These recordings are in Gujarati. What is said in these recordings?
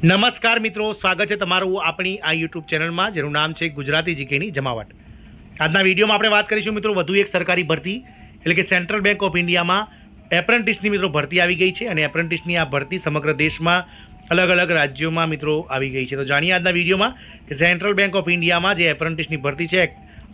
નમસ્કાર મિત્રો, સ્વાગત છે તમારું આપણી આ યુટ્યુબ ચેનલમાં, જેનું નામ છે ગુજરાતી જીકેની જમાવટ. આજના વિડીયોમાં આપણે વાત કરીશું મિત્રો વધુ એક સરકારી ભરતી, એટલે કે સેન્ટ્રલ બેંક ઓફ ઇન્ડિયામાં એપ્રેન્ટિસની મિત્રો ભરતી આવી ગઈ છે અને એપ્રેન્ટિસની આ ભરતી સમગ્ર દેશમાં અલગ અલગ રાજ્યોમાં મિત્રો આવી ગઈ છે. તો જાણીએ આજના વિડીયોમાં કે સેન્ટ્રલ બેંક ઓફ ઇન્ડિયામાં જે એપ્રેન્ટિસની ભરતી છે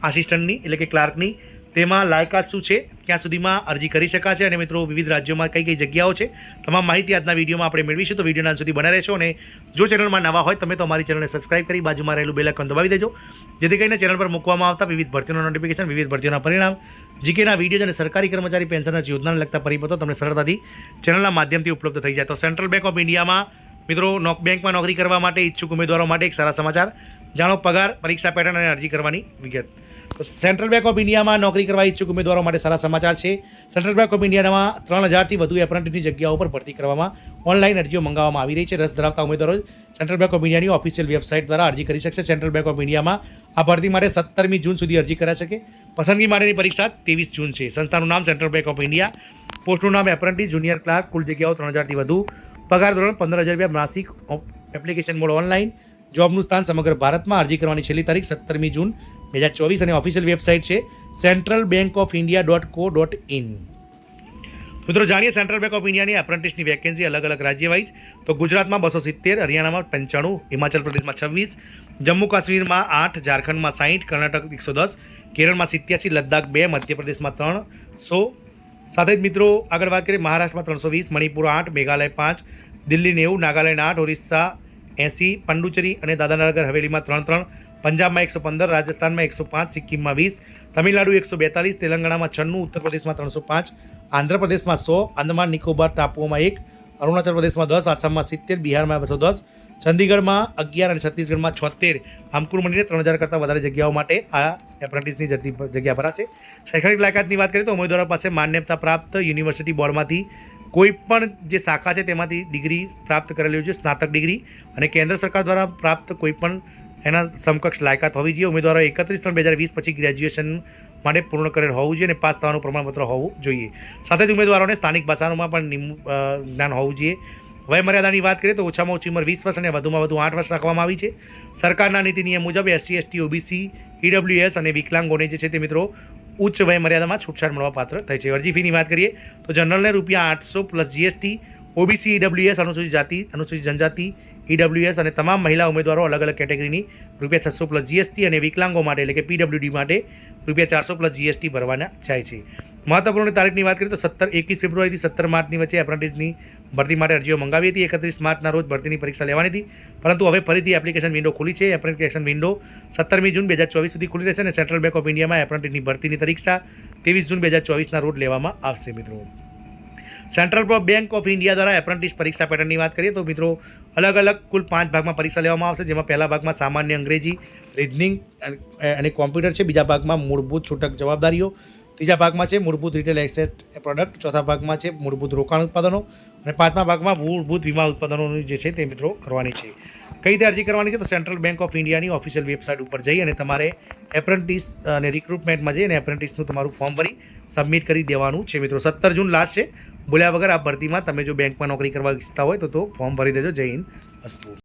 આસિસ્ટન્ટની એટલે કે ક્લાર્કની તેમાં લાયકાત શું છે, ક્યાં સુધીમાં અરજી કરી શકાશે અને મિત્રો વિવિધ રાજ્યોમાં કઈ કઈ જગ્યાઓ છે, તમામ માહિતી આજના વિડીયોમાં આપણે મેળવીશું. તો વિડીયોના સુધી બના રહેશો અને જો ચેનલમાં નવા હોય તમે તો અમારી ચેનલને સબસ્ક્રાઇબ કરી બાજુમાં રહેલું બેલ આઇકોન દબાવી દેજો. જેથી કરીને ચેનલ પર મૂકવામાં આવતા વિવિધ ભરતીઓના નોટિફિકેશન વિવિધ ભરતીઓના પરિણામ, જીકેના વીડિયો અને સરકારી કર્મચારી પેન્શનના યોજનાને લગતા પરિપત્રો તમને સરળતાથી ચેનલના માધ્યમથી ઉપલબ્ધ થઈ જાય. તો સેન્ટ્રલ બેંક ઓફ ઇન્ડિયામાં મિત્રો નોક બેંકમાં નોકરી કરવા માટે ઈચ્છુક ઉમેદવારો માટે એક સારા સમાચાર. જાણો, પગાર, પરીક્ષા પેટર્ન અને અરજી કરવાની વિગત. સેન્ટ્રલ બેંક ઓફ ઇન્ડિયામાં નોકરી કરવા ઈચ્છુક ઉમેદવારો માટે સારા સમાચાર છે. સેન્ટ્રલ બેંક ઓફ ઇન્ડિયામાં ત્રણ હજારથી વધુ એપ્રેન્ટિસની જગ્યાઓ પર ભરતી કરવામાં ઓનલાઈન અરજીઓ મંગાવવામાં આવી રહી છે. રસ ધરાવતા ઉમેદવારો સેન્ટ્રલ બેંક ઓફ ઇન્ડિયાની ઓફિશિયલ વેબસાઇટ દ્વારા અરજી કરી શકશે. સેન્ટ્રલ બેંક ઓફ ઇન્ડિયામાં આ ભરતી માટે સત્તરમી જૂન સુધી અરજી કરાઈ શકે. પસંદગી માટેની પરીક્ષા ત્રેવીસ જૂન છે. સંસ્થાનું નામ સેન્ટ્રલ બેંક ઓફ ઇન્ડિયા. પોસ્ટનું નામ એપ્રન્ટિસ જુનિયર ક્લાર્ક કુલ જગ્યાઓ ત્રણ હજારથી વધુ. પગાર ધોરણ પંદર હજાર રૂપિયા. માસિક એપ્લિકેશન મોડ ઓનલાઈન જોબનું સ્થાન સમગ્ર ભારતમાં અરજી કરવાની છેલ્લી તારીખ સત્તરમી જૂન બે હજાર ચોવીસ અને ઓફિશિયલ વેબસાઇટ છે central bank of India dot co dot in મિત્રો, જાણીએ સેન્ટ્રલ બેંક ઓફ ઇન્ડિયાની એપ્રેન્ટિસની વેકેન્સી અલગ અલગ રાજ્ય વાઇઝ તો ગુજરાતમાં બસો સિત્તેર, હરિયાણામાં પંચાણું, હિમાચલ પ્રદેશમાં છવ્વીસ, જમ્મુ કાશ્મીરમાં આઠ, ઝારખંડમાં સાહીઠ કર્ણાટક એકસો દસ, કેરળમાં સિત્યાસી, લદ્દાખ બે, મધ્યપ્રદેશમાં ત્રણ. સો સાથે જ મિત્રો, આગળ વાત કરીએ, મહારાષ્ટ્રમાં ત્રણસો વીસ, મણિપુર આઠ, મેઘાલય પાંચ, દિલ્હી નેવું, નાગાલેન્ડ આઠ, ઓરિસ્સા એંસી, પંડુચેરી અને દાદાનગર હવેલીમાં ત્રણ ત્રણ પંજાબમાં એકસો પંદર, રાજસ્થાનમાં એકસો પાંચ, સિક્કિમમાં વીસ, તમિલનાડુ એકસો બેતાલીસ, તેલંગાણામાં છન્નું ઉત્તર પ્રદેશમાં ત્રણસો પાંચ, આંધ્રપ્રદેશમાં સો, આંદમાન, નિકોબાર ટાપુઓમાં એક, અરુણાચલ પ્રદેશમાં દસ, આસામમાં સિત્તેર, બિહારમાં બસો દસ, ચંદીગઢમાં અગિયાર અને છત્તીસગઢમાં છોતેર. આમ કુલ મળીને ત્રણ હજાર કરતાં વધારે જગ્યાઓ માટે આ એપ્રેન્ટિસની જગ્યા ભરાશે. શૈક્ષણિક લાયકાતની વાત કરીએ તો ઉમેદવારો પાસે માન્યતા પ્રાપ્ત યુનિવર્સિટી બોર્ડમાંથી કોઈ પણ જે શાખા છે તેમાંથી ડિગ્રી પ્રાપ્ત કરેલી છે, સ્નાતક ડિગ્રી અને કેન્દ્ર સરકાર દ્વારા પ્રાપ્ત કોઈ પણ એના સમકક્ષ લાયકાત હોવી જોઈએ. ઉમેદવારો એકત્રીસ ત્રણ બે હજાર વીસ પછી ગ્રેજ્યુએશન માટે પૂર્ણ કરેલ હોવું જોઈએ અને પાસ થવાનું પ્રમાણપત્ર હોવું જોઈએ. સાથે જ ઉમેદવારોને સ્થાનિક ભાષાઓમાં પણ જ્ઞાન હોવું જોઈએ. વયમર્યાદાની વાત કરીએ તો ઓછામાં ઓછી ઉંમર વીસ વર્ષ અને વધુમાં વધુ આઠ વર્ષ રાખવામાં આવી છે. સરકારના નીતિ નિયમ મુજબ એસસી, એસટી, ઓબીસી, ઈડબ્લ્યુએસ અને વિકલાંગોને જે છે તે મિત્રો ઉચ્ચ વય મર્યાદામાં છૂટછાટ મળવા પાત્ર થઈ છે. અરજી ફીની વાત કરીએ તો જનરલને રૂપિયા આઠસો પ્લસ જીએસટી, ઓબીસી, ઈડબ્લ્યુએસ અનુસૂચિત જાતિ, અનુસૂચિત જનજાતિ ઈડબ્લ્યુએસ અને તમામ મહિલા ઉમેદવારો અલગ અલગ કેટેગરીની રૂપિયા છસો પ્લસ જીએસટી અને વિકલાંગો માટે, એટલે કે પીડબ્લ્યુડી માટે રૂપિયા ચારસો પ્લસ જીએસટી ભરવાના જાય છે. મહત્વપૂર્ણ તારીખની વાત કરીએ તો સત્તર, એકવીસ ફેબ્રુઆરીથી સત્તર માર્ચની વચ્ચે એપ્રેન્ટિસની ભરતી માટે અરજીઓ મંગાવી હતી. એકત્રીસ માર્ચના રોજ ભરતીની પરીક્ષા લેવાની હતી. પરંતુ હવે ફરીથી એપ્લિકેશન વિન્ડો ખુલી છે. એપ્લિકેશન વિન્ડો સત્તરમી જૂન બે હજાર ચોવીસ સુધી ખુલી રહેશે અને સેન્ટ્રલ બેંક ઓફ ઇન્ડિયામાં એપ્રેન્ટિસની ભરતીની પરીક્ષા ત્રેવીસ જૂન બે હજાર ચોવીસના રોજ લેવામાં આવશે મિત્રો. સેન્ટ્રલ બેંક ઓફ ઇન્ડિયા દ્વારા એપ્રન્ટિસ પરીક્ષા પેટર્નની વાત કરીએ તો મિત્રો, અલગ અલગ કુલ પાંચ ભાગમાં પરીક્ષા લેવામાં આવશે, જેમાં પહેલા ભાગમાં સામાન્ય અંગ્રેજી રિઝનિંગ અને કોમ્પ્યુટર છે, બીજા ભાગમાં મૂળભૂત છૂટક જવાબદારીઓ, ત્રીજા ભાગમાં છે મૂળભૂત રિટેલ એસેટ પ્રોડક્ટ ચોથા ભાગમાં છે મૂળભૂત રોકાણ ઉત્પાદનો, અને પાંચમા ભાગમાં મૂળભૂત વીમા ઉત્પાદનોની જે છે તે મિત્રો કરવાની છે. કઈ રીતે અરજી કરવાની છે તો સેન્ટ્રલ બેંક ઓફ ઇન્ડિયાની ઓફિશિયલ વેબસાઇટ ઉપર જઈ અને તમારે એપ્રેન્ટિસ અને રિક્રુટમેન્ટમાં જઈ અને એપ્રેન્ટિસનું તમારું ફોર્મ ભરી સબમિટ કરી દેવાનું છે મિત્રો. સત્તર જૂન લાસ્ટ છે. બોલ્યા વગર આ ભરતીમાં તમે જો બેંકમાં નોકરી કરવા ઈચ્છતા હોય તો તો ફોર્મ ભરી દેજો. જય હિન્દ. અસ્તુ.